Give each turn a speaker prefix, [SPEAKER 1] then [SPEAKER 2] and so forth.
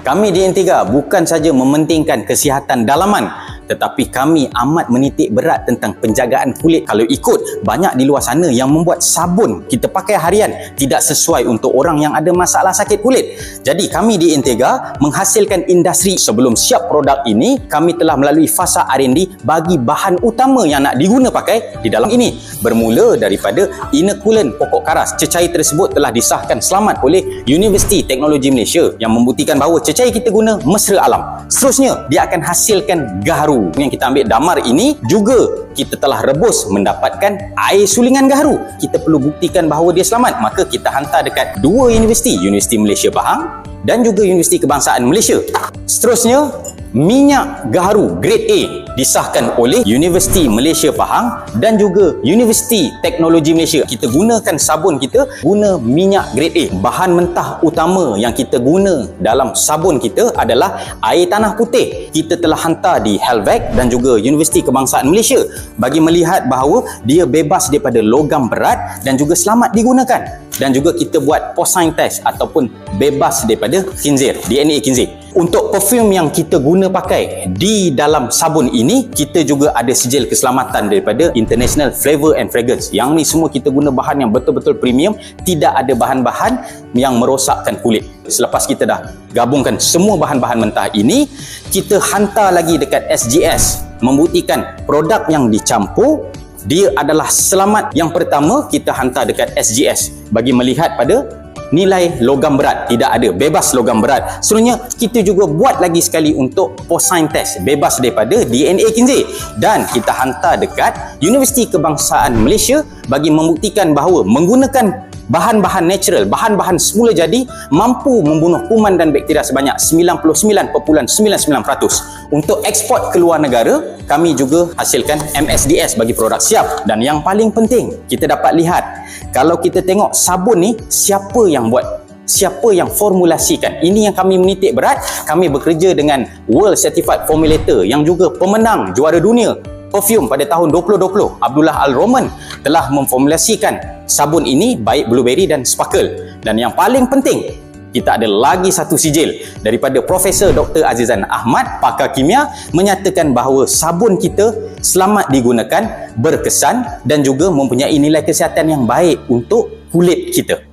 [SPEAKER 1] Kami di Intiga bukan saja mementingkan kesihatan dalaman tetapi kami amat menitik berat tentang penjagaan kulit. Kalau ikut, banyak di luar sana yang membuat sabun kita pakai harian tidak sesuai untuk orang yang ada masalah sakit kulit. Jadi kami di Intega menghasilkan industri sebelum siap produk ini, kami telah melalui fasa R&D bagi bahan utama yang nak diguna pakai di dalam ini. Bermula daripada inokulen pokok karas. Cecair tersebut telah disahkan selamat oleh Universiti Teknologi Malaysia yang membuktikan bahawa cecair kita guna mesra alam. Seterusnya, dia akan hasilkan gaharu yang kita ambil damar ini juga kita telah rebus mendapatkan air sulingan gaharu. Kita perlu buktikan bahawa dia selamat. Maka kita hantar dekat dua universiti, Universiti Malaysia Pahang dan juga Universiti Kebangsaan Malaysia. Seterusnya, minyak gaharu grade A disahkan oleh Universiti Malaysia Pahang dan juga Universiti Teknologi Malaysia. Kita gunakan sabun kita guna minyak grade A. Bahan mentah utama yang kita guna dalam sabun kita adalah air tanah putih. Kita telah hantar di Helvac dan juga Universiti Kebangsaan Malaysia bagi melihat bahawa dia bebas daripada logam berat dan juga selamat digunakan. Dan juga kita buat porcine test ataupun bebas daripada khinzir, DNA khinzir. Untuk perfume yang kita guna pakai di dalam sabun ini, kita juga ada sijil keselamatan daripada International Flavor and Fragrance. Yang ni semua kita guna bahan yang betul-betul premium, tidak ada bahan-bahan yang merosakkan kulit. Selepas kita dah gabungkan semua bahan-bahan mentah ini, kita hantar lagi dekat SGS membuktikan produk yang dicampur dia adalah selamat yang pertama kita hantar dekat SGS bagi melihat pada nilai logam berat tidak ada. Bebas logam berat. Seterusnya kita juga buat lagi sekali untuk porcine test. Bebas daripada DNA kinzir dan kita hantar dekat Universiti Kebangsaan Malaysia bagi membuktikan bahawa menggunakan bahan-bahan natural, bahan-bahan semula jadi mampu membunuh kuman dan bakteria sebanyak 99.99%. Untuk ekspor ke luar negara, kami juga hasilkan MSDS bagi produk siap. Dan yang paling penting, kita dapat lihat kalau kita tengok sabun ni siapa yang buat siapa yang formulasikan. Ini yang kami menitik berat. Kami bekerja dengan World Certified Formulator yang juga pemenang juara dunia perfume pada tahun 2020 Abdullah Al-Roman telah memformulasikan sabun ini baik blueberry dan sparkle dan yang paling penting kita ada lagi satu sijil daripada Profesor Dr. Azizan Ahmad pakar kimia menyatakan bahawa sabun kita selamat digunakan berkesan dan juga mempunyai nilai kesihatan yang baik untuk kulit kita